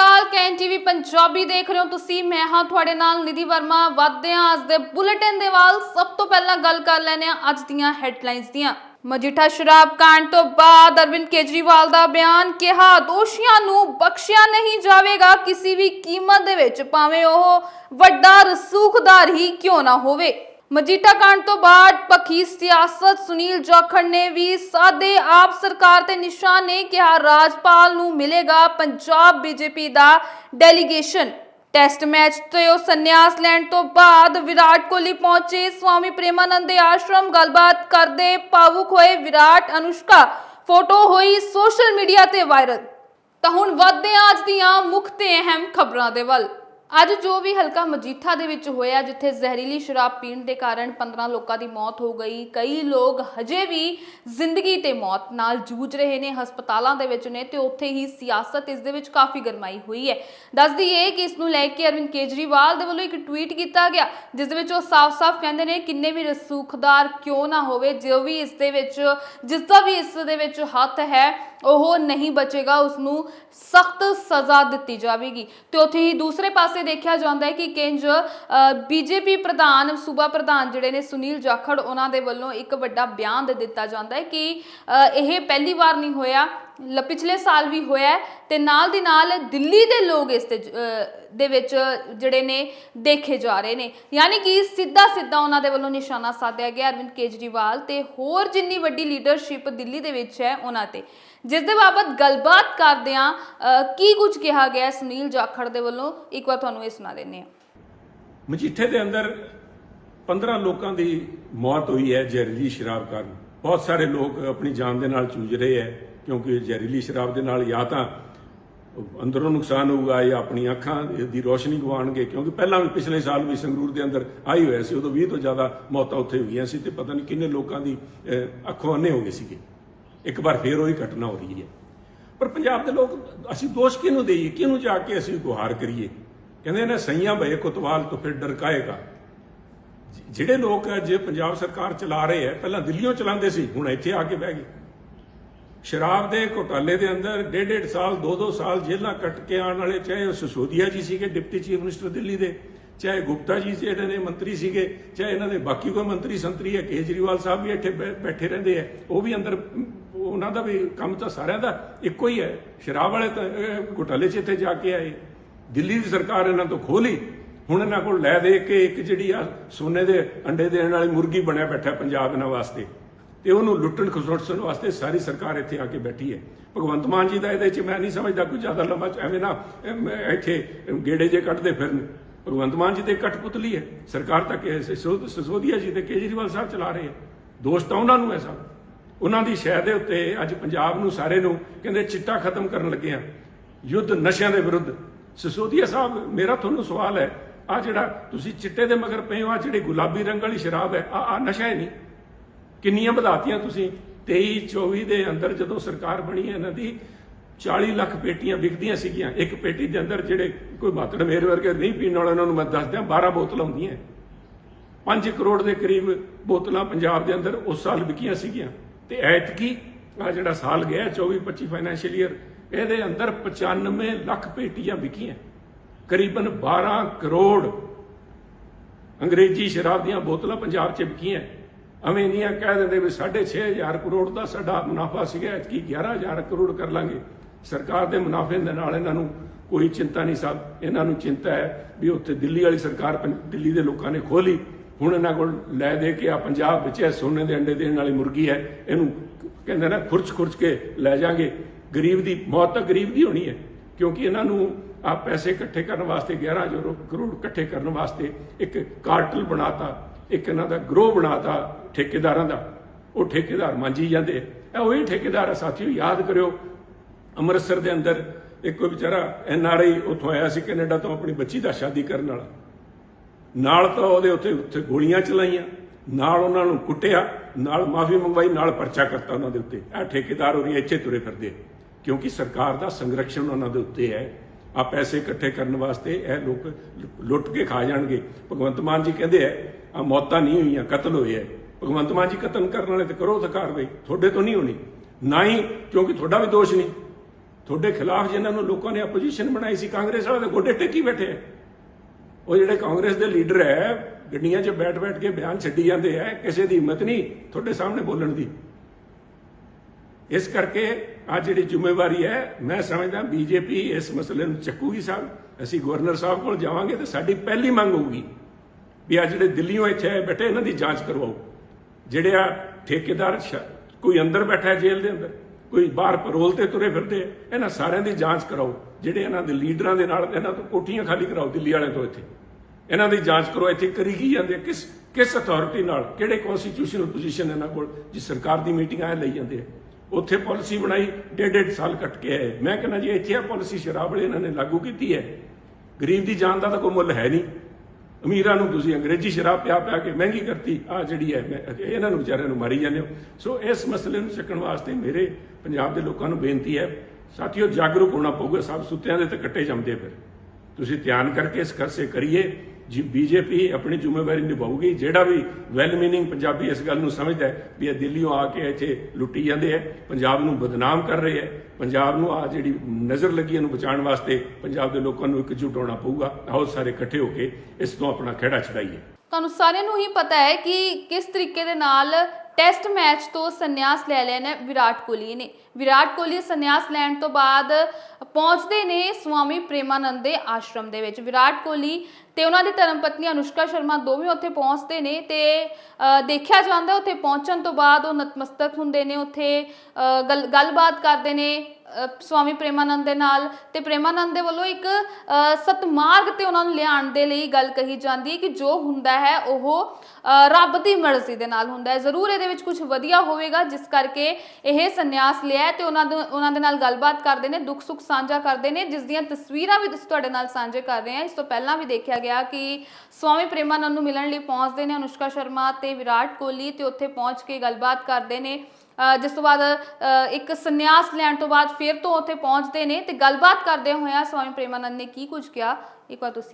Akal can TV Punjabi ਦੇਖ ਰਹੇ ਹੋ ਤੁਸੀਂ। ਮੈਂ ਹਾਂ ਤੁਹਾਡੇ ਨਾਲ ਨਿਧੀ ਵਰਮਾ। ਵਧਦੇ ਹਾਂ ਅੱਜ ਦੇ ਬੁਲੇਟਿਨ ਦੇ ਵੱਲ। ਸਭ ਤੋਂ ਪਹਿਲਾਂ ਗੱਲ ਕਰ ਲੈਂਦੇ ਹਾਂ ਅੱਜ ਦੀਆਂ ਹੈਡਲਾਈਨਸ ਦੀਆਂ। ਮਜੀਠਾ ਸ਼ਰਾਬ ਕਾਂਡ ਤੋਂ ਬਾਅਦ ਅਰਵਿੰਦ ਕੇਜਰੀਵਾਲ ਦਾ ਬਿਆਨ ਕਿਹਾ, ਦੋਸ਼ੀਆਂ ਨੂੰ ਬਖਸ਼ਿਆ ਨਹੀਂ ਜਾਵੇਗਾ ਕਿਸੇ ਵੀ ਕੀਮਤ ਦੇ ਵਿੱਚ, ਭਾਵੇਂ ਉਹ ਵੱਡਾ ਰਸੂਖਦਾਰ ਹੀ ਕਿਉਂ ਨਾ ਹੋਵੇ। ਮਜੀਠਾ ਕਾਂਡ ਤੋਂ ਬਾਅਦ ਪੱਖੀ ਸਿਆਸਤ ਸੁਨੀਲ ਜਾਖੜ ਨੇ ਵੀ ਸਾਦੇ ਆਪ ਸਰਕਾਰ ਤੇ ਨਿਸ਼ਾਨ ਨੇ ਕਿਹਾ। ਰਾਜਪਾਲ ਨੂੰ ਮਿਲੇਗਾ ਪੰਜਾਬ ਬੀਜੇਪੀ ਦਾ ਡੈਲੀਗੇਸ਼ਨ। ਟੈਸਟ ਮੈਚ ਤੋਂ ਉਹ ਸੰਨਿਆਸ ਲੈਣ ਤੋਂ ਬਾਅਦ ਵਿਰਾਟ ਕੋਹਲੀ ਪਹੁੰਚੇ। ਸਵਾਮੀ ਪ੍ਰੇਮਾਨੰਦ ਦੇ ਆਸ਼ਰਮ ਗੱਲਬਾਤ ਕਰਦੇ ਭਾਵੁਕ ਹੋਏ ਵਿਰਾਟ, ਅਨੁਸ਼ਕਾ। ਫੋਟੋ ਹੋਈ ਸੋਸ਼ਲ ਮੀਡੀਆ ਤੇ ਵਾਇਰਲ। ਤਾਂ ਹੁਣ ਵੱਧਦੇ ਹਾਂ ਅੱਜ ਦੀਆਂ ਮੁੱਖ ਤੇ ਅਹਿਮ ਖਬਰਾਂ ਦੇ ਵੱਲ। ਅੱਜ ਜੋ ਵੀ ਹਲਕਾ ਮਜੀਠਾ ਦੇ ਵਿੱਚ ਹੋਇਆ, ਜਿੱਥੇ ਜ਼ਹਿਰੀਲੀ ਸ਼ਰਾਬ ਪੀਣ ਦੇ ਕਾਰਨ 15 ਲੋਕਾਂ ਦੀ ਮੌਤ ਹੋ ਗਈ, ਕਈ ਲੋਕ ਹਜੇ ਵੀ ਜ਼ਿੰਦਗੀ ਤੇ ਮੌਤ ਨਾਲ ਜੂਝ ਰਹੇ ਨੇ, ਹਸਪਤਾਲਾਂ ਦੇ ਵਿੱਚ ਨੇ ਤੇ ਉੱਥੇ ਹੀ ਸਿਆਸਤ ਇਸ ਦੇ ਵਿੱਚ ਕਾਫੀ ਗਰਮਾਈ ਹੋਈ ਹੈ। ਦੱਸਦੀ ਇਹ ਕਿ ਇਸ ਨੂੰ ਲੈ ਕੇ ਅਰਵਿੰਦ ਕੇਜਰੀਵਾਲ ਦੇ ਵੱਲੋਂ ਇੱਕ ਟਵੀਟ ਕੀਤਾ ਗਿਆ, ਜਿਸ ਦੇ ਵਿੱਚ ਉਹ ਸਾਫ਼-ਸਾਫ਼ ਕਹਿੰਦੇ ਨੇ, ਕਿੰਨੇ ਵੀ ਰਸੂਖਦਾਰ ਕਿਉਂ ਨਾ ਹੋਵੇ, ਜੋ ਵੀ ਇਸ ਦੇ ਵਿੱਚ, ਜਿਸ ਦਾ ਵੀ ਇਸ ਦੇ ਵਿੱਚ ਹੱਥ ਹੈ, ਉਹ ਨਹੀਂ ਬਚੇਗਾ ਉਸ ਨੂੰ ਸਖਤ ਸਜ਼ਾ ਦਿੱਤੀ ਜਾਵੇਗੀ। ਤੇ ਉੱਥੇ ਹੀ ਦੂਸਰੇ ਪਾਸੇ ਦੇਖਿਆ ਜਾਂਦਾ ਹੈ ਕਿ ਕਿੰਜ ਬੀਜੇਪੀ ਪ੍ਰਧਾਨ ਸੂਬਾ ਪ੍ਰਧਾਨ ਜਿਹੜੇ ਨੇ ਸੁਨੀਲ ਜਾਖੜ ਉਹਨਾਂ ਦੇ ਵੱਲੋਂ ਇੱਕ ਵੱਡਾ ਬਿਆਨ ਦੇ ਦਿੱਤਾ ਜਾਂਦਾ ਹੈ ਕਿ ਅ, ਇਹ ਪਹਿਲੀ ਵਾਰ ਨਹੀਂ ਹੋਇਆ। ਲ- ਪਿਛਲੇ ਸਾਲ ਵੀ ਹੋਇਆ ਹੈ ਤੇ ਨਾਲ ਦੀ ਨਾਲ ਦਿੱਲੀ ਦੇ ਲੋਕ ਇਸ ਤੇ ਜ- ਅ, ਦੇ ਵਿੱਚ ਜਿਹੜੇ ਨੇ ਦੇਖੇ ਜਾ ਰਹੇ ਨੇ। ਯਾਨੀ ਕਿ ਸਿੱਧਾ ਸਿੱਧਾ ਉਹਨਾਂ ਦੇ ਵੱਲੋਂ ਨਿਸ਼ਾਨਾ ਸਾਧਿਆ ਗਿਆ ਅਰਵਿੰਦ ਕੇਜਰੀਵਾਲ ਤੇ ਹੋਰ ਜਿੰਨੀ ਵੱਡੀ ਲੀਡਰਸ਼ਿਪ ਦਿੱਲੀ ਦੇ ਵਿੱਚ ਹੈ ਉਹਨਾਂ ਤੇ। ਜਿਸ ਦੇ ਬਾਬਤ ਗੱਲਬਾਤ ਕਰਦਿਆਂ ਅ, ਕੀ ਕੁਝ ਕਿਹਾ ਗਿਆ ਹੈ ਸੁਨੀਲ ਜਾਖੜ ਦੇ ਵੱਲੋਂ? ਇੱਕ ਵਾਰ ਤੁਹਾਨੂੰ ਇਹ ਸੁਣਾ ਦਿੰਦੇ ਹਾਂ। ਮਜੀਠੇ ਦੇ ਅੰਦਰ 15 ਲੋਕਾਂ ਦੀ ਮੌਤ ਹੋਈ ਹੈ ਜ਼ਹਿਰੀਲੀ ਸ਼ਰਾਬ ਕਾਰਨ। ਬਹੁਤ ਸਾਰੇ ਲੋਕ ਆਪਣੀ ਜਾਨ ਦੇ ਨਾਲ ਜੂਝ ਰਹੇ ਹੈ। ਕਿਉਂਕਿ ਜ਼ਹਿਰੀਲੀ ਸ਼ਰਾਬ ਦੇ ਨਾਲ ਜਾਂ ਤਾਂ ਅੰਦਰੋਂ ਨੁਕਸਾਨ ਹੋਊਗਾ ਜਾਂ ਆਪਣੀਆਂ ਅੱਖਾਂ ਦੀ ਰੋਸ਼ਨੀ ਗਵਾਉਣਗੇ ਕਿਉਂਕਿ ਪਹਿਲਾਂ ਵੀ ਪਿਛਲੇ ਸਾਲ ਵੀ ਸੰਗਰੂਰ ਦੇ ਅੰਦਰ ਆਈ ਹੋਇਆ ਸੀ, ਉਦੋਂ 20 ਤੋਂ ਜ਼ਿਆਦਾ ਮੌਤਾਂ ਉੱਥੇ ਹੋਈਆਂ ਸੀ ਤੇ ਪਤਾ ਨਹੀਂ ਕਿੰਨੇ ਲੋਕਾਂ ਦੀ ਅੱਖੋਂ ਅੰਨੇ ਹੋ ਗਏ ਸੀਗੇ। ਇੱਕ ਵਾਰ ਫੇਰ ਉਹੀ ਘਟਨਾ ਹੋ ਰਹੀ ਹੈ। ਪਰ ਪੰਜਾਬ ਦੇ ਲੋਕ, ਅਸੀਂ ਦੋਸ਼ ਕਿਹਨੂੰ ਦੇਈਏ? ਕਿਹਨੂੰ ਜਾ ਕੇ ਅਸੀਂ ਗੁਹਾਰ ਕਰੀਏ? ਕਹਿੰਦੇ ਨੇ, ਸਈਆਂ ਭਏ ਕੁਤਵਾਲ ਤੋਂ ਫਿਰ ਡਰਕਾਏਗਾ ਜਿਹੜੇ ਲੋਕ ਅੱਜ ਪੰਜਾਬ ਸਰਕਾਰ ਚਲਾ ਰਹੇ ਹੈ, ਪਹਿਲਾਂ ਦਿੱਲੀੋਂ ਚਲਾਉਂਦੇ ਸੀ, ਹੁਣ ਇੱਥੇ ਆ ਕੇ ਬਹਿ ਗਏ। ਸ਼ਰਾਬ ਦੇ ਘੁਟਾਲੇ ਦੇ ਅੰਦਰ ਡੇਢ ਡੇਢ ਸਾਲ ਦੋ ਦੋ ਸਾਲ ਜੇਲ੍ਹਾਂ ਕੱਟ ਕੇ ਆਉਣ ਵਾਲੇ ਚਾਹੇ ਉਹ ਸਸੋਦੀਆ ਜੀ ਸੀਗੇ ਡਿਪਟੀ ਚੀਫ ਮਿਨਿਸਟਰ ਦਿੱਲੀ ਦੇ ਚਾਹੇ ਗੁਪਤਾ ਜੀ ਇਹਨਾਂ ਨੇ ਮੰਤਰੀ ਸੀਗੇ ਚਾਹੇ ਇਹਨਾਂ ਦੇ ਬਾਕੀ ਕੋਈ ਮੰਤਰੀ ਸੰਤਰੀ ਹੈ ਕੇਜਰੀਵਾਲ ਸਾਹਿਬ ਵੀ ਇੱਥੇ ਬੈ- ਬੈਠੇ ਰਹਿੰਦੇ ਆ ਉਹ ਵੀ ਅੰਦਰ ਉਹਨਾਂ ਦਾ ਵੀ ਕੰਮ ਤਾਂ ਸਾਰਿਆਂ ਦਾ ਇੱਕੋ ਹੀ ਹੈ ਸ਼ਰਾਬ ਵਾਲੇ ਤਾਂ ਅਹ, ਘੁਟਾਲੇ 'ਚ ਇੱਥੇ ਜਾ ਕੇ ਆਏ ਦਿੱਲੀ ਦੀ ਸਰਕਾਰ ਇਹਨਾਂ ਤੋਂ ਖੋਲੀ ਹੁਣ ਇਹਨਾਂ ਕੋਲ ਲੈ ਦੇ ਕੇ ਇੱਕ ਜਿਹੜੀ ਆ ਸੋਨੇ ਦੇ ਅੰਡੇ ਦੇਣ ਵਾਲੀ ਮੁਰਗੀ ਬਣਿਆ ਬੈਠਾ ਪੰਜਾਬ ਇਹਨਾਂ ਵਾਸਤੇ। ਤੇ ਉਹਨੂੰ ਲੁੱਟਣ ਖਸੋਟਣ ਵਾਸਤੇ ਸਾਰੀ ਸਰਕਾਰ ਇੱਥੇ ਆ ਕੇ ਬੈਠੀ ਹੈ। ਭਗਵੰਤ ਮਾਨ ਜੀ ਦਾ ਇਹਦੇ 'ਚ ਮੈਂ ਨਹੀਂ ਸਮਝਦਾ ਕੋਈ ਜ਼ਿਆਦਾ ਲੰਮਾ ਐਵੇਂ ਨਾ ਇੱਥੇ ਗੇੜੇ ਜੇ ਕੱਢਦੇ ਫਿਰਨ। ਭਗਵੰਤ ਮਾਨ ਜੀ ਤੇ ਕਠਪੁਤਲੀ ਹੈ। ਸਰਕਾਰ ਤਾਂ ਕਿ ਸਿਸੋ- ਜੀ ਤੇ ਕੇਜਰੀਵਾਲ ਸਾਹਿਬ ਚਲਾ ਰਹੇ ਹੈ। ਦੋਸ਼ ਤਾਂ ਉਹਨਾਂ ਨੂੰ ਹੈ ਸਭ। ਉਹਨਾਂ ਦੀ ਸ਼ਹਿ ਦੇ ਉੱਤੇ ਅੱਜ ਪੰਜਾਬ ਨੂੰ ਸਾਰੇ ਨੂੰ ਕਹਿੰਦੇ ਚਿੱਟਾ ਖਤਮ ਕਰਨ ਲੱਗੇ ਆ ਯੁੱਧ ਨਸ਼ਿਆਂ ਦੇ ਵਿਰੁੱਧ। ਸਸੋਦੀਆ ਸਾਹਿਬ, ਮੇਰਾ ਤੁਹਾਨੂੰ ਸਵਾਲ ਹੈ ਆ ਜਿਹੜਾ ਤੁਸੀਂ ਚਿੱਟੇ ਦੇ ਮਗਰ ਪਏ ਹੋ ਆ ਜਿਹੜੀ ਗੁਲਾਬੀ ਰੰਗ ਵਾਲੀ ਸ਼ਰਾਬ ਹੈ ਆ ਆ ਨਸ਼ਾ ਹੈ ਨਹੀਂ। ਕਿੰਨੀਆਂ ਵਧਾਤੀਆਂ ਤੁਸੀਂ? 23 24 ਦੇ ਅੰਦਰ ਜਦੋਂ ਸਰਕਾਰ ਬਣੀ ਹੈ, ਇਹਨਾਂ ਦੀ 40 ਲੱਖ ਪੇਟੀਆਂ ਵਿਕਦੀਆਂ ਸੀਗੀਆਂ। ਇੱਕ ਪੇਟੀ ਦੇ ਅੰਦਰ ਜਿਹੜੇ ਕੋਈ ਮਾਤੜ ਮੇਰ ਵਰਗੇ ਨਹੀਂ ਪੀਣ ਵਾਲੇ, ਉਹਨਾਂ ਨੂੰ ਮੈਂ ਦੱਸ ਦਿਆਂ 12 ਬੋਤਲਾਂ ਹੁੰਦੀਆਂ। 5 ਕਰੋੜ ਦੇ ਕਰੀਬ ਬੋਤਲਾਂ ਪੰਜਾਬ ਦੇ ਅੰਦਰ ਉਸ ਸਾਲ ਵਿਕੀਆਂ ਸੀਗੀਆਂ। ਤੇ ਐਤਕੀ ਆ ਜਿਹੜਾ ਸਾਲ ਗਿਆ 24 25 ਫਾਈਨੈਂਸ਼ੀਅਲ ਈਅਰ ਇਹਦੇ ਅੰਦਰ 95 ਲੱਖ ਪੇਟੀਆਂ ਵਿਕੀਆਂ। ਕਰੀਬਨ 12 ਕਰੋੜ ਅੰਗਰੇਜ਼ੀ ਸ਼ਰਾਬ ਦੀਆਂ ਬੋਤਲਾਂ ਪੰਜਾਬ 'ਚ ਵਿਕੀਆਂ। ਐਵੇਂ ਨਹੀਂ ਆ ਕਹਿ ਦਿੰਦੇ ਵੀ 6500 ਕਰੋੜ ਦਾ ਸਾਡਾ ਮੁਨਾਫਾ ਸੀਗਾ, ਐਤਕੀ 11000 ਕਰੋੜ ਕਰ ਲਾਂਗੇ। ਸਰਕਾਰ ਦੇ ਮੁਨਾਫੇ ਦੇ ਨਾਲ ਇਹਨਾਂ ਨੂੰ ਕੋਈ ਚਿੰਤਾ ਨਹੀਂ ਸਭ, ਇਹਨਾਂ ਨੂੰ ਚਿੰਤਾ ਹੈ ਵੀ ਉੱਥੇ ਦਿੱਲੀ ਵਾਲੀ ਸਰਕਾਰ ਪੰ- ਦਿੱਲੀ ਦੇ ਲੋਕਾਂ ਨੇ ਖੋਲੀ ਹੁਣ ਇਹਨਾਂ ਕੋਲ ਲੈ ਦੇ ਕੇ ਆ ਪੰਜਾਬ ਵਿੱਚ ਇਹ ਸੋਨੇ ਦੇ ਅੰਡੇ ਦੇਣ ਵਾਲੀ ਮੁਰਗੀ ਹੈ, ਇਹਨੂੰ ਕਹਿੰਦੇ ਨਾ ਖੁਰਚ ਖੁਰਚ ਕੇ ਲੈ ਜਾਾਂਗੇ। ਗਰੀਬ ਦੀ, ਮੌਤ ਤਾਂ ਗਰੀਬ ਦੀ ਹੋਣੀ ਹੈ, ਕਿਉਂਕਿ ਇਹਨਾਂ ਨੂੰ ਆ ਪੈਸੇ ਇਕੱਠੇ ਕਰਨ ਵਾਸਤੇ 11 ਜੋਰੋ ਕਰੋੜ ਇਕੱਠੇ ਕਰਨ ਵਾਸਤੇ ਇੱਕ ਕਾਰਟਲ ਬਣਾਤਾ। ਇੱਕ ਇਹਨਾਂ ਦਾ ਗਰੋਹ ਬਣਾਤਾ ਠੇਕੇਦਾਰਾਂ ਦਾ। ਉਹ ਠੇਕੇਦਾਰ ਮਾਂਜੀ ਜਾਂਦੇ। ਇਹ ਉਹੀ ਠੇਕੇਦਾਰ ਆ ਸਾਥੀਓ, ਯਾਦ ਕਰਿਓ, ਅੰਮ੍ਰਿਤਸਰ ਦੇ ਅੰਦਰ ਇੱਕ ਕੋਈ ਵਿਚਾਰਾ ਐਨ ਆਰ ਆਈ ਉੱਥੋਂ ਆਇਆ ਸੀ ਕੈਨੇਡਾ ਤੋਂ ਆਪਣੀ ਬੱਚੀ ਦਾ ਸ਼ਾਦੀ ਕਰਨ ਵਾਲਾ। ਨਾਲ ਤਾਂ ਉਹਦੇ ਉੱਤੇ ਉੱਥੇ ਗੋਲੀਆਂ ਚਲਾਈਆਂ, ਨਾਲ ਉਹਨਾਂ ਨੂੰ ਕੁੱਟਿਆ, ਨਾਲ ਮਾਫੀ ਮੰਗਵਾਈ, ਨਾਲ ਪਰਚਾ ਕਰਤਾ ਉਹਨਾਂ ਦੇ ਉੱਤੇ। ਇਹ ਠੇਕੇਦਾਰ ਹੋਰੀ ਇੱਥੇ ਤੁਰੇ ਫਿਰਦੇ ਕਿਉਂਕਿ ਸਰਕਾਰ ਦਾ ਸੰਰਕਸ਼ਣ ਉਹਨਾਂ ਦੇ ਉੱਤੇ ਹੈ। ਆ ਪੈਸੇ ਇਕੱਠੇ ਕਰਨ ਵਾਸਤੇ ਇਹ ਲੋਕ ਲੁੱਟ ਕੇ ਖਾ ਜਾਣਗੇ। ਭਗਵੰਤ ਮਾਨ ਜੀ ਕਹਿੰਦੇ ਐ ਆ ਮੌਤਾਂ ਨਹੀਂ ਹੋਈਆਂ, ਕਤਲ ਹੋਏ ਐ ਭਗਵੰਤ ਮਾਨ ਜੀ ਕਤਲ ਕਰਨ ਵਾਲੇ ਤੇ ਕਰੋ ਤਾਂ ਕਾਰਵਾਈ ਤੁਹਾਡੇ ਤੋਂ ਨਹੀਂ ਹੋਣੀ। ਨਾ ਹੀ ਕਿਉਂਕਿ ਤੁਹਾਡਾ ਵੀ ਦੋਸ਼ ਨਹੀਂ। ਤੁਹਾਡੇ ਖਿਲਾਫ ਜਿਨ੍ਹਾਂ ਨੂੰ ਲੋਕਾਂ ਨੇ ਆਪੋਜੀਸ਼ਨ ਬਣਾਈ ਸੀ, ਕਾਂਗਰਸ ਵਾਲੇ ਦੇ ਗੋਡੇ ਟੇਕੀ ਬੈਠੇ ਆ। ਉਹ ਜਿਹੜੇ ਕਾਂਗਰਸ ਦੇ ਲੀਡਰ ਹੈ, ਗੱਡੀਆਂ 'ਚ ਬੈਠ-ਬੈਠ ਕੇ ਬਿਆਨ ਛੱਡੀ ਜਾਂਦੇ ਆ, ਕਿਸੇ ਦੀ ਹਿੰਮਤ ਨਹੀਂ ਤੁਹਾਡੇ ਸਾਹਮਣੇ ਬੋਲਣ ਦੀ। ਇਸ ਕਰਕੇ ਆ ਜਿਹੜੀ ਜ਼ਿੰਮੇਵਾਰੀ ਹੈ, ਮੈਂ ਸਮਝਦਾ ਬੀਜੇਪੀ ਇਸ ਮਸਲੇ ਨੂੰ ਚੱਕੂਗੀ ਸਾਹਿਬ। ਅਸੀਂ ਗਵਰਨਰ ਸਾਹਿਬ ਕੋਲ ਜਾਵਾਂਗੇ ਤੇ ਸਾਡੀ ਪਹਿਲੀ ਮੰਗ ਹੋਊਗੀ ਵੀ ਆ ਜਿਹੜੇ ਦਿੱਲੀੋਂ ਇੱਥੇ ਆਏ ਬੈਠੇ, ਇਹਨਾਂ ਦੀ ਜਾਂਚ ਕਰਵਾਓ। ਜਿਹੜੇ ਆ ਠੇਕੇਦਾਰ ਕੋਈ ਅੰਦਰ ਬੈਠਾ ਜੇਲ੍ਹ ਦੇ ਅੰਦਰ, ਕੋਈ ਬਾਹਰ ਪਰੋਲ ਤੇ ਤੁਰੇ ਫਿਰਦੇ ਇਹਨਾਂ ਸਾਰਿਆਂ ਦੀ ਜਾਂਚ ਕਰਾਓ। ਜਿਹੜੇ ਇਹਨਾਂ ਦੇ ਲੀਡਰਾਂ ਦੇ ਨਾਲ, ਇਹਨਾਂ ਤੋਂ ਕੋਠੀਆਂ ਖਾਲੀ ਕਰਾਓ ਦਿੱਲੀ ਵਾਲਿਆਂ ਤੋਂ ਇੱਥੇ। ਇਹਨਾਂ ਦੀ ਜਾਂਚ ਕਰੋ, ਇੱਥੇ ਕਰੀ ਕੀ ਜਾਂਦੇ ਕਿਸ ਕਿਸ ਅਥਾਰਟੀ ਨਾਲ, ਕਿਹੜੇ ਕਨਸਟੀਟਿਊਸ਼ਨਲ ਪੋਜੀਸ਼ਨ ਇਹਨਾਂ ਕੋਲ ਜੀ ਸਰਕਾਰ ਦੀ ਮੀਟਿੰਗ ਆਏ ਲਈ ਜਾਂਦੇ ਆ? ਉੱਥੇ ਪਾਲਿਸੀ ਬਣਾਈ, ਡੇਢ ਡੇਢ ਸਾਲ ਕੱਟ ਕੇ ਆਏ। ਮੈਂ ਕਹਿੰਦਾ ਜੀ, ਇੱਥੇ ਆ ਪਾਲਿਸੀ ਸ਼ਰਾਬ ਵਾਲੇ ਇਹਨਾਂ ਨੇ ਲਾਗੂ ਕੀਤੀ ਹੈ। ਗਰੀਬ ਦੀ ਜਾਨ ਦਾ ਤਾਂ ਕੋਈ ਮੁੱਲ ਹੈ ਨਹੀਂ। ਅਮੀਰਾਂ ਨੂੰ ਤੁਸੀਂ ਅੰਗਰੇਜ਼ੀ ਸ਼ਰਾਬ ਪਿਆ ਪਿਆ ਕੇ ਮਹਿੰਗੀ ਕਰਤੀ, ਆ ਜਿਹੜੀ ਹੈ, ਮੈਂ- ਇਹਨਾਂ ਨੂੰ ਵਿਚਾਰਿਆਂ ਨੂੰ ਮਾਰੀ ਜਾਂਦੇ ਹੋ। ਸੋ ਇਸ ਮਸਲੇ ਨੂੰ ਚੱਕਣ ਵਾਸਤੇ ਮੇਰੇ ਪੰਜਾਬ ਦੇ ਲੋਕਾਂ ਨੂੰ ਬੇਨਤੀ ਹੈ, ਸਾਥੀਓ ਜਾਗਰੂਕ ਹੋਣਾ ਪਊਗਾ, ਸਭ ਸੁੱਤਿਆਂ ਦੇ ਤੇ ਕੱਟੇ ਜੰਮਦੇ ਫਿਰ। ਤੁਸੀਂ ਧਿਆਨ ਕਰਕੇ ਇਸ ਕਰਸੇ ਕਰੀਏ। ਜੀ, ਬੀਜੇਪੀ ਆਪਣੀ ਜ਼ਿੰਮੇਵਾਰੀ ਨਿਭਾਊਗੀ। ਜਿਹੜਾ ਵੀ ਵੈਲ ਮੀਨਿੰਗ ਪੰਜਾਬੀ ਇਸ ਗੱਲ ਨੂੰ ਸਮਝਦਾ ਹੈ ਵੀ ਇਹ ਦਿੱਲੀੋਂ ਆ ਕੇ ਇੱਥੇ ਲੁੱਟੀ ਜਾਂਦੇ ਹੈ, ਪੰਜਾਬ ਨੂੰ ਬਦਨਾਮ ਕਰ ਰਹੇ ਹੈ। ਪੰਜਾਬ ਨੂੰ ਆ ਜਿਹੜੀ ਨਜ਼ਰ ਲੱਗੀ ਇਹਨੂੰ ਬਚਾਉਣ ਵਾਸਤੇ ਪੰਜਾਬ ਦੇ ਲੋਕਾਂ ਨੂੰ ਇਕਜੁੱਟ ਹੋਣਾ ਪਊਗਾ। ਆਓ ਸਾਰੇ ਇਕੱਠੇ ਹੋ ਕੇ ਇਸ ਤੋਂ ਆਪਣਾ ਖਹਿੜਾ ਛਡਾਈਏ। ਤੁਹਾਨੂੰ ਸਾਰਿਆਂ ਨੂੰ ਹੀ ਪਤਾ ਹੈ ਕਿ ਕਿਸ ਤਰੀਕੇ ਦੇ ਨਾਲ ਟੈਸਟ ਮੈਚ ਤੋਂ ਸੰਨਿਆਸ ਲੈ ਲਿਆ ਨੇ ਵਿਰਾਟ ਕੋਹਲੀ ਨੇ। ਵਿਰਾਟ ਕੋਹਲੀ ਸੰਨਿਆਸ ਲੈਣ ਤੋਂ ਬਾਅਦ ਪਹੁੰਚਦੇ ਨੇ ਸਵਾਮੀ ਪ੍ਰੇਮਾਨੰਦ ਦੇ ਆਸ਼ਰਮ ਦੇ ਵਿੱਚ। ਵਿਰਾਟ ਕੋਹਲੀ ਤੇ ਉਹਨਾਂ ਦੀ ਧਰਮ ਪਤਨੀ ਅਨੁਸ਼ਕਾ ਸ਼ਰਮਾ ਦੋਵੇਂ ਉੱਥੇ ਪਹੁੰਚਦੇ ਨੇ ਤੇ ਦੇਖਿਆ ਜਾਂਦਾ ਉੱਥੇ ਪਹੁੰਚਣ ਤੋਂ ਬਾਅਦ ਉਹ ਨਤਮਸਤਕ ਹੁੰਦੇ ਨੇ ਉੱਥੇ ਅ, ਗੱਲਬਾਤ ਕਰਦੇ ਨੇ। ਸਵਾਮੀ ਪ੍ਰੇਮਾਨੰਦ ਦੇ ਨਾਲ ਤੇ ਪ੍ਰੇਮਾਨੰਦ ਦੇ ਵੱਲੋਂ ਇੱਕ ਸਤਮਾਰਗ ਤੇ ਉਹਨਾਂ ਨੂੰ ਲਿਆਉਣ ਦੇ ਲਈ ਗੱਲ ਕਹੀ ਜਾਂਦੀ ਹੈ ਕਿ ਜੋ ਹੁੰਦਾ ਹੈ ਉਹ ਰੱਬ ਦੀ ਮਰਜ਼ੀ ਦੇ ਨਾਲ ਹੁੰਦਾ ਹੈ। ਜ਼ਰੂਰ ਇਹਦੇ ਵਿੱਚ ਕੁਝ ਵਧੀਆ ਹੋਵੇਗਾ, ਜਿਸ ਕਰਕੇ ਇਹ ਸੰਨਿਆਸ ਲਿਆ ਹੈ ਤੇ ਉਹਨਾਂ ਦੇ ਉਹਨਾਂ ਦੇ ਨਾਲ ਗੱਲਬਾਤ ਕਰਦੇ ਨੇ, ਦੁੱਖ ਸੁੱਖ ਸਾਂਝਾ ਕਰਦੇ ਨੇ, ਜਿਸ ਦੀਆਂ ਤਸਵੀਰਾਂ ਵੀ ਤੁਸੀਂ ਤੁਹਾਡੇ ਨਾਲ ਸਾਂਝੇ ਕਰ ਰਹੇ ਹਾਂ ਇਸ ਤੋਂ ਪਹਿਲਾਂ ਵੀ ਦੇਖਿਆ ਗਿਆ ਕਿ ਸਵਾਮੀ ਪ੍ਰੇਮਾਨੰਦ ਨੂੰ ਮਿਲਣ ਲਈ ਪਹੁੰਚਦੇ ਨੇ ਅਨੁਸ਼ਕਾ ਸ਼ਰਮਾ ਤੇ ਵਿਰਾਟ ਕੋਹਲੀ ਤੇ ਉੱਥੇ ਪਹੁੰਚ ਕੇ ਗੱਲਬਾਤ ਕਰਦੇ ਨੇ। ਜਿਸ ਤੋਂ ਬਾਅਦ ਇੱਕ ਸੰਨਿਆਸ ਲੈਣ ਤੋਂ ਬਾਅਦ ਫਿਰ ਤੋਂ ਉੱਥੇ ਪਹੁੰਚਦੇ ਨੇ ਤੇ ਗੱਲਬਾਤ ਕਰਦੇ ਹੋਇਆ ਸਵਾਮੀ ਪ੍ਰੇਮਾਨੰਦ ਨੇ ਕੀ ਕੁਝ ਕਿਹਾ? ਇੱਕ ਵਾਰ ਤੁਸੀਂ